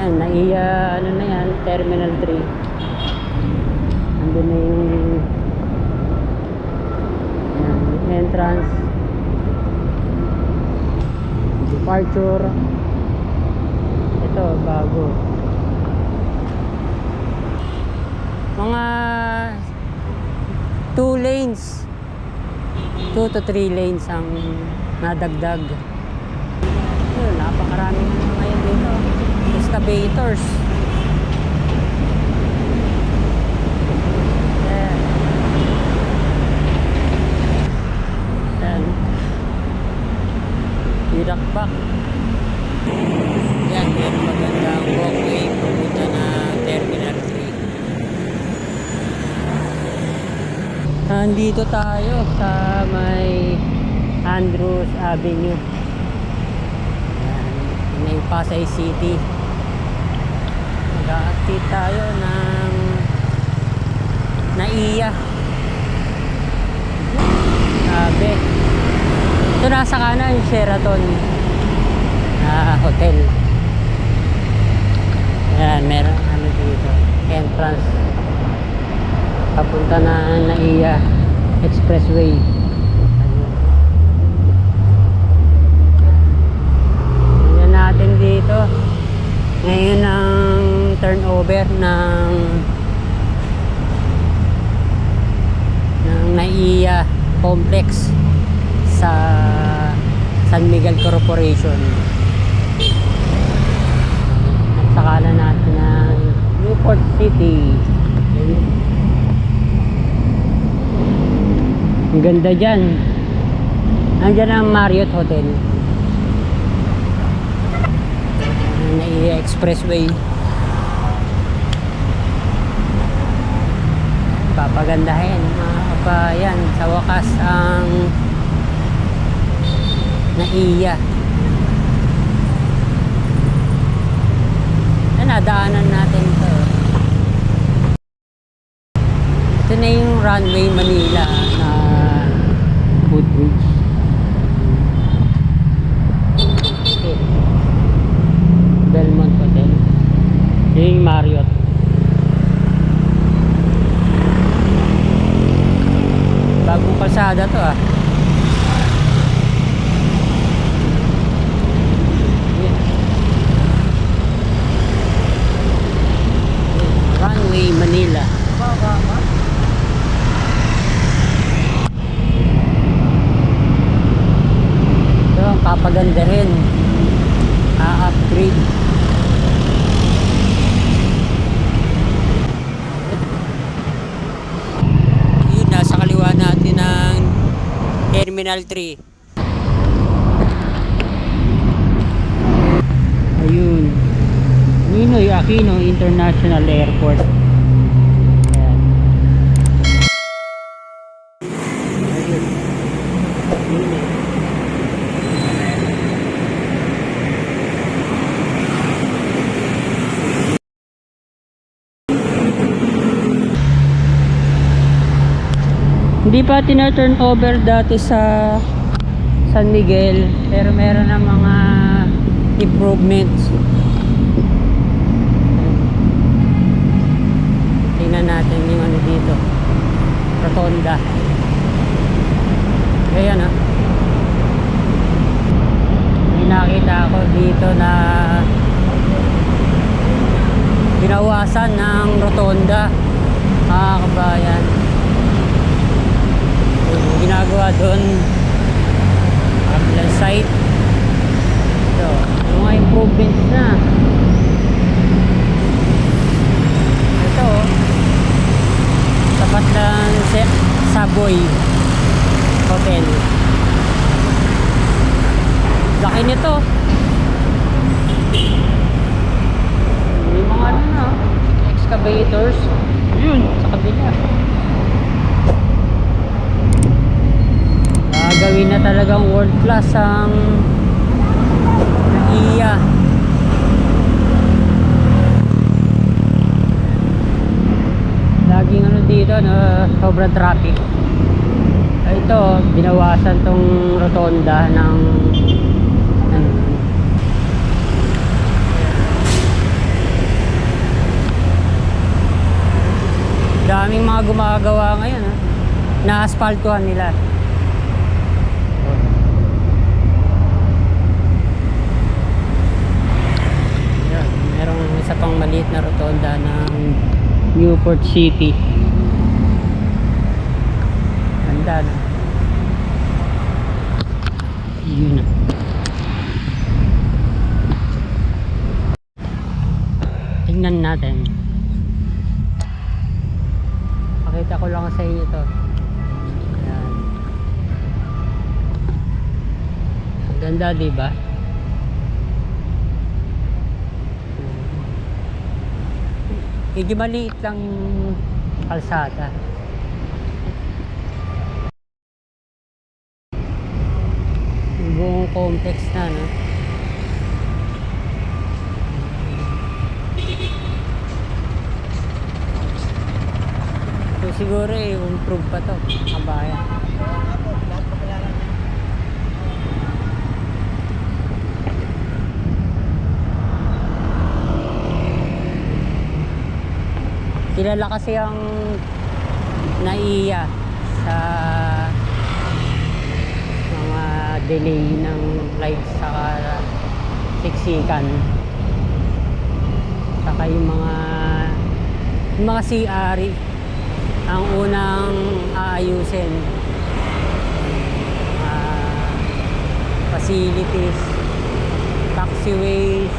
Yan, naiya, ano na yan, Terminal 3. Andun na yung yan, entrance. Departure. Ito, bago. Mga 2 lanes. 2 to 3 lanes ang nadagdag. Yun, napakarami na ngayon dito. Excavators. Yan. Yan. Irakbak. Yan, yan magandang walkway papunta na Terminal 3. Nandito tayo sa may Andrews Avenue. Yan, may Pasay City. Mag-a-active tayo ng Naiya. Sabi. Ito nasa kanan yung Sheraton ah, Hotel. Yan, meron ano dito. Entrance. Papunta na Naiya Expressway. Tingnan natin dito. Ngayon ang turnover ng ng Naiya Complex sa San Miguel Corporation. At sakalan natin ng Newport City. Ang ganda dyan. Andyan ang Marriott Hotel. Naiya Expressway. Papagandahin mga kabayan. Sa wakas ang naiya. Na nadaanan natin ito. Ito na yung runway Manila na footbridge. Belmont Hotel. Yung Marriott. Bagong kalsada to ah. Runway Manila. Ito ang papaganda. A-upgrade. Yun, nasa kaliwa natin ng Terminal 3. Ayun. Ninoy Aquino International Airport. Pa tina-turn over dati sa San Miguel pero meron na mga improvements. Tingnan natin yung ano dito. Rotonda. Ayan ah. May nakita ako dito na binawasan ng rotonda. Mga kabayan yung ginagawa doon. Kabilang site so mga improvements na. Ito oh. tapat ng Se- Savoy Hotel. Laki nito. Yung mga ano excavators. Yun sa kabila gawin na talagang world class ang iya. Laging ano dito na sobrang traffic. Ito binawasan tong rotonda ng ano daming mga gumagawa ngayon ha? na asphaltuhan nila. Isa pang maliit na rotonda ng Newport City. Ganda no? Yun na. Tingnan natin. Pakita ko lang sa inyo to. Ayan. Ganda, di ba? Medyo maliit lang yung kalsada. Yung buong complex na, no? So siguro eh, improve pa to, kabayan. Kilala kasi ang naiya sa mga delay ng flight sa siksikan. Saka yung mga yung mga CRE ang unang aayusin Ah, facilities taxiways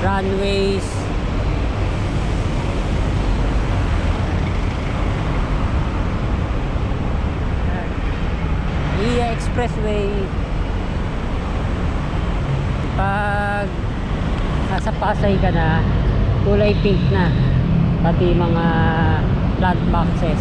runways Iya Expressway. Pag nasa Pasay ka na kulay pink na pati mga plant boxes.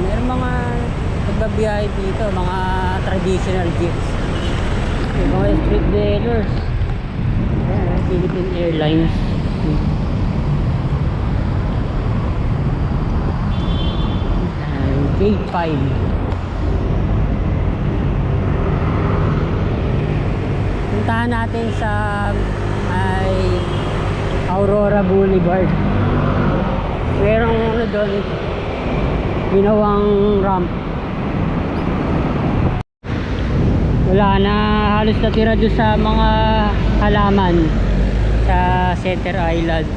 Meron mga nagbabiyahe dito mga traditional jeeps. Mga street Ayan, Philippine Airlines Gate 5 puntahan natin sa ay Aurora Boulevard. Merong ano doon ginawang ramp. Wala na halos natira doon sa mga halaman sa Center Island.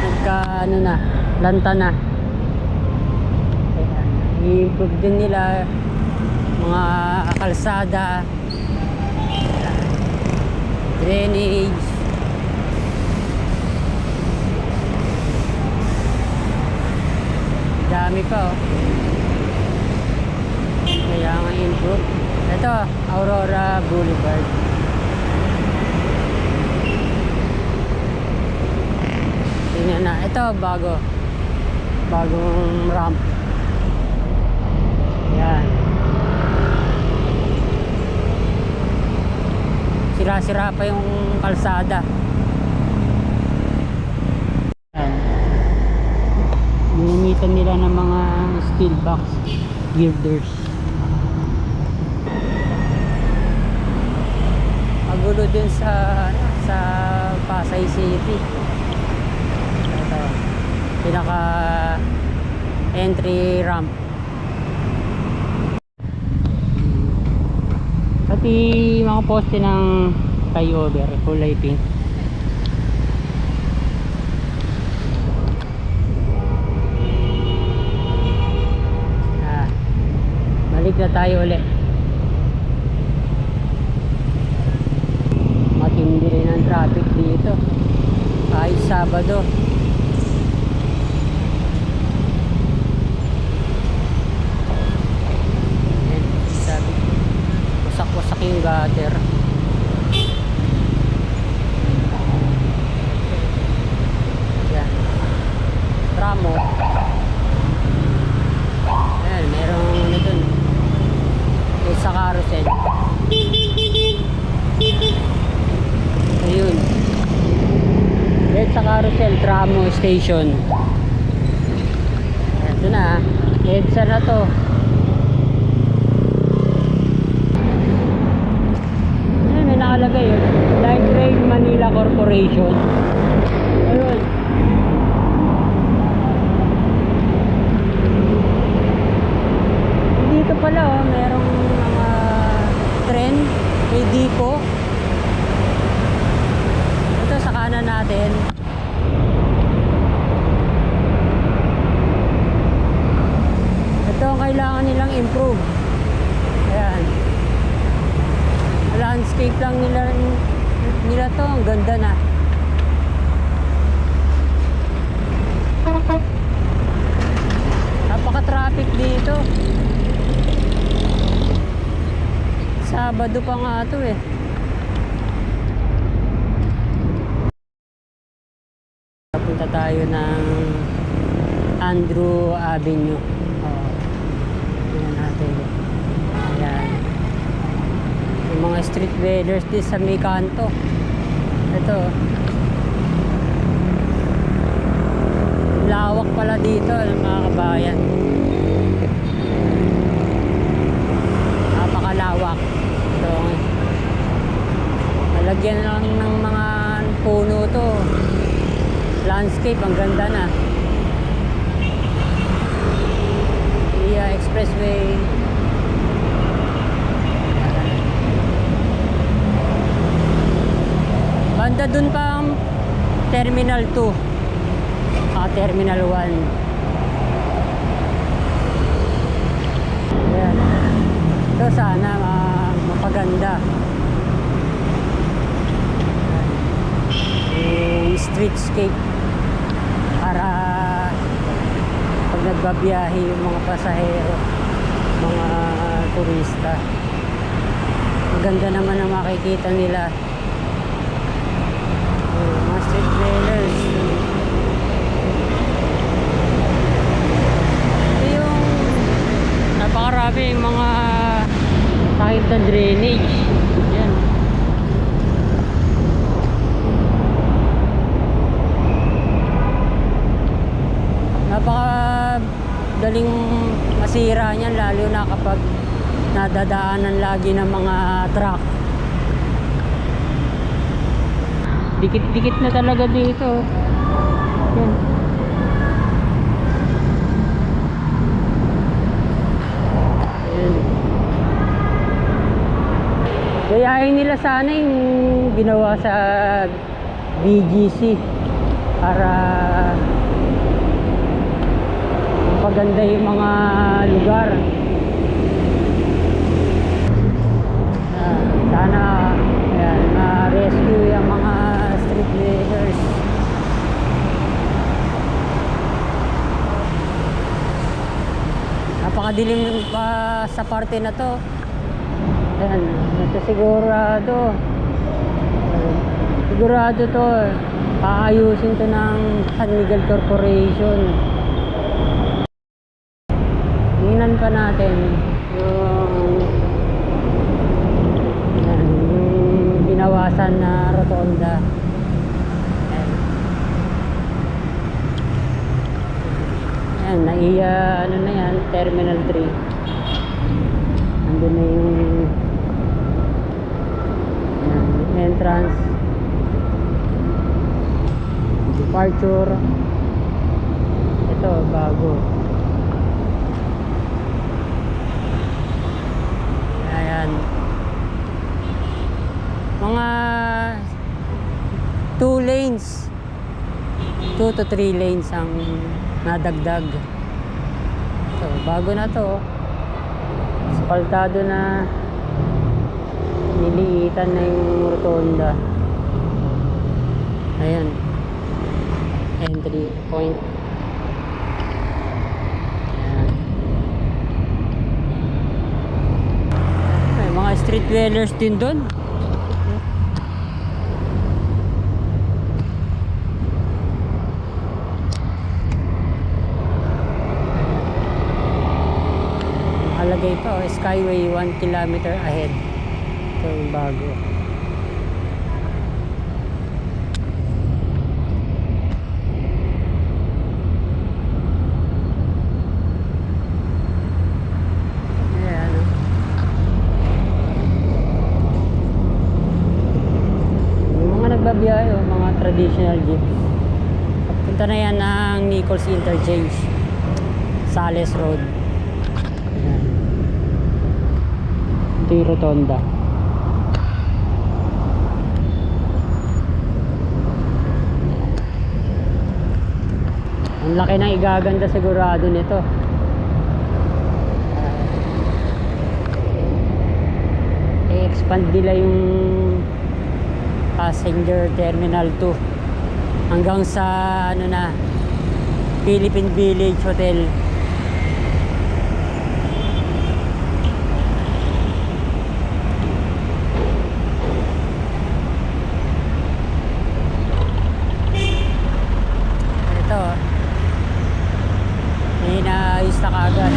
Nagka ano na lanta na. I-improve din nila mga kalsada drainage. Dami pa oh. Kaya nga improve. Ito Aurora Boulevard tingnan na ito bago. Bagong ramp. Yan sira-sira pa yung kalsada. Yan ginamitan nila ng mga steel box girders. Magulo din sa ano, sa Pasay City pinaka entry ramp. Pati mga poste ng flyover kulay pink. Ah, balik na tayo ulit. Matindi rin ang traffic dito. Kahit Sabado Ayan, sabi wasak-wasak yung gutter yan tramo ayan merong ano dun yung sa carousel ayun Dead sa carousel tramo station. Ito na EDSA na to pala oh, merong mga tren, may depot. Ito sa kanan natin. Ito ang kailangan nilang improve. Ayan. Landscape lang nila nila to, ang ganda na. Napaka-traffic dito. Sabado pa nga to eh. Punta tayo ng Andrew Avenue. Oh. Tingnan natin. Ayan. Yung mga street vendors din sa may kanto. Ito. Lawak pala dito ng mga kabayan. Napakalawak. Ito. Malagyan lang ng mga puno to. Landscape, ang ganda na. Iya Expressway. Banda dun pa Terminal 2. Ah, Terminal 1. Ayan. Ito sana ah, mapaganda. Yung streetscape para pag nagbabiyahe yung mga pasahero, mga turista. Maganda naman ang makikita nila. Street yung napakarami mga kahit na drainage. Yan. Napaka daling masira niyan lalo na kapag nadadaanan lagi ng mga truck. Dikit-dikit na talaga dito. Yan. Gayahin nila sana yung ginawa sa BGC para paganda yung mga lugar. Ah, sana ayan, ma-rescue yung mga street vendors. Napakadilim pa sa parte na to. Ayan, ito sigurado. Sigurado to. Paayusin to ng San Miguel Corporation. Tingnan pa natin yung yan, yung binawasan na rotonda. Yan. Yan, naiya, ano na yan, Terminal 3. Nandun na yung entrance. Departure. Ito, bago. Ayan. Mga two lanes. Two to three lanes ang nadagdag. So, bago na to. Spaltado na niliitan na yung rotonda. Ayan. Entry point. Ayan. May mga street dwellers din doon. Nakalagay pa, oh, Skyway 1 kilometer ahead. Ito yung bago. Nagbabiyahe, oh, mga traditional jeeps. Punta na yan ng Nichols Interchange. Sales Road. Ayan. Yung rotonda. Ang laki ng igaganda sigurado nito. I-expand nila yung passenger terminal 2 hanggang sa ano na Philippine Village Hotel. Ito. May inaayos na kagad.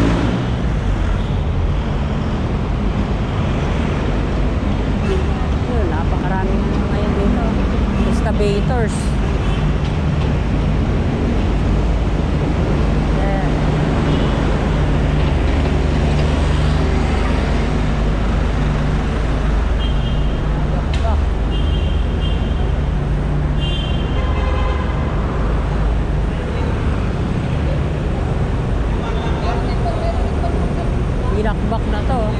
Yun, napakaraming ano ngayon dito. Excavators. Yeah. Nakakabak. Ilakbak na to. oh.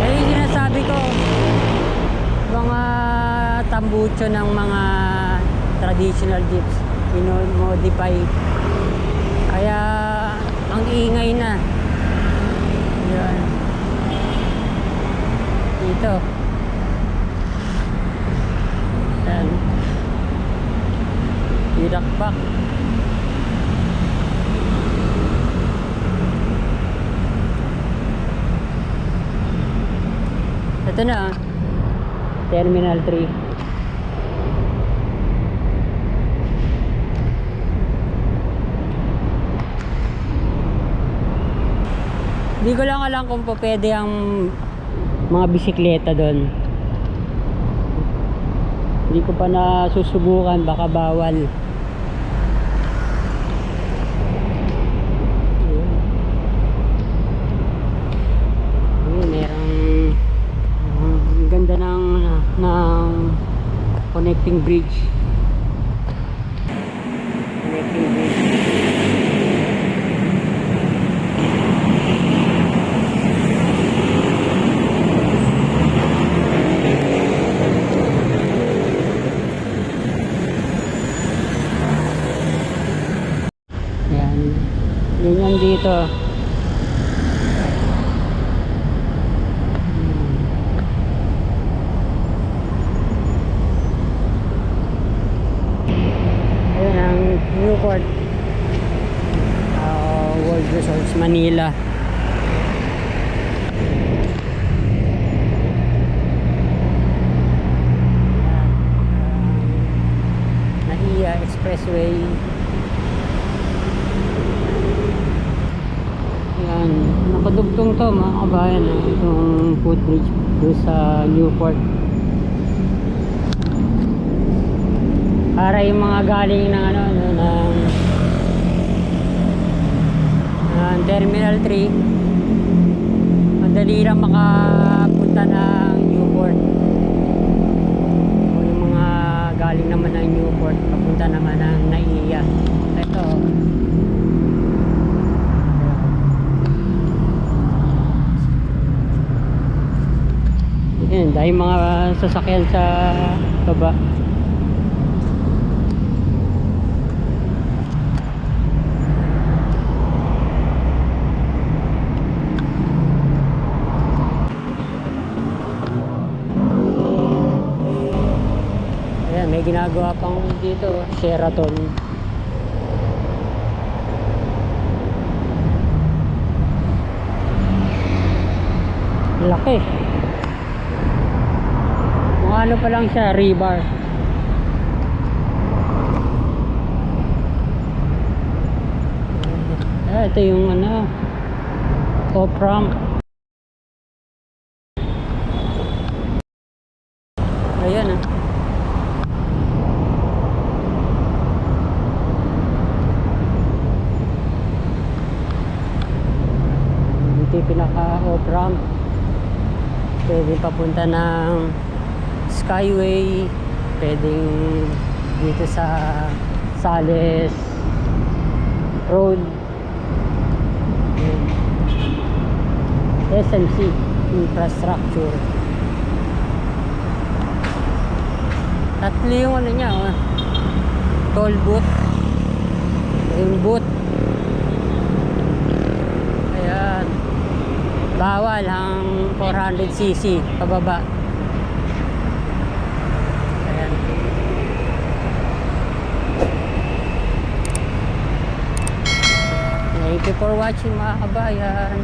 Ayun yung sinasabi ko. Mga tambucho ng mga traditional jeeps. Pino-modify. Kaya ang ingay na. Yan. Dito. Yan. Ilakbak. Ito na. ah. Terminal 3. Hindi ko lang alam kung pwede ang mga bisikleta doon. Hindi ko pa nasusubukan, baka bawal. Ayun. Ayun, merong ang ganda ng ng connecting bridge. Connecting bridge. Yan. Ganyan dito. Ayan ang Newport uh, World Resorts Manila. Ayan, um, Naiya Expressway. Yan, nakadugtong to mga kabayan, eh, itong footbridge doon sa Newport. Para yung mga galing ng ano, ano ng, ng Terminal 3, madali lang makapunta ng Newport. O yung mga galing naman ng Newport, papunta naman ng Naiya. Ito, Yan, dahil mga sasakyan sa baba. Ayan, may ginagawa pang dito, Sheraton. Laki. Kung ano pa lang siya, rebar. Ah, ito yung ano, off-ramp. Ayan ah. Ito yung pinaka off-ramp. Pwede papunta ng Skyway. Pwedeng dito sa Sales Road. SMC Infrastructure. Tatlo yung ano niya, oh. toll booth, yung booth. Ayan. Bawal ang 400cc pababa. Ayan. Thank you for watching mga kabayan.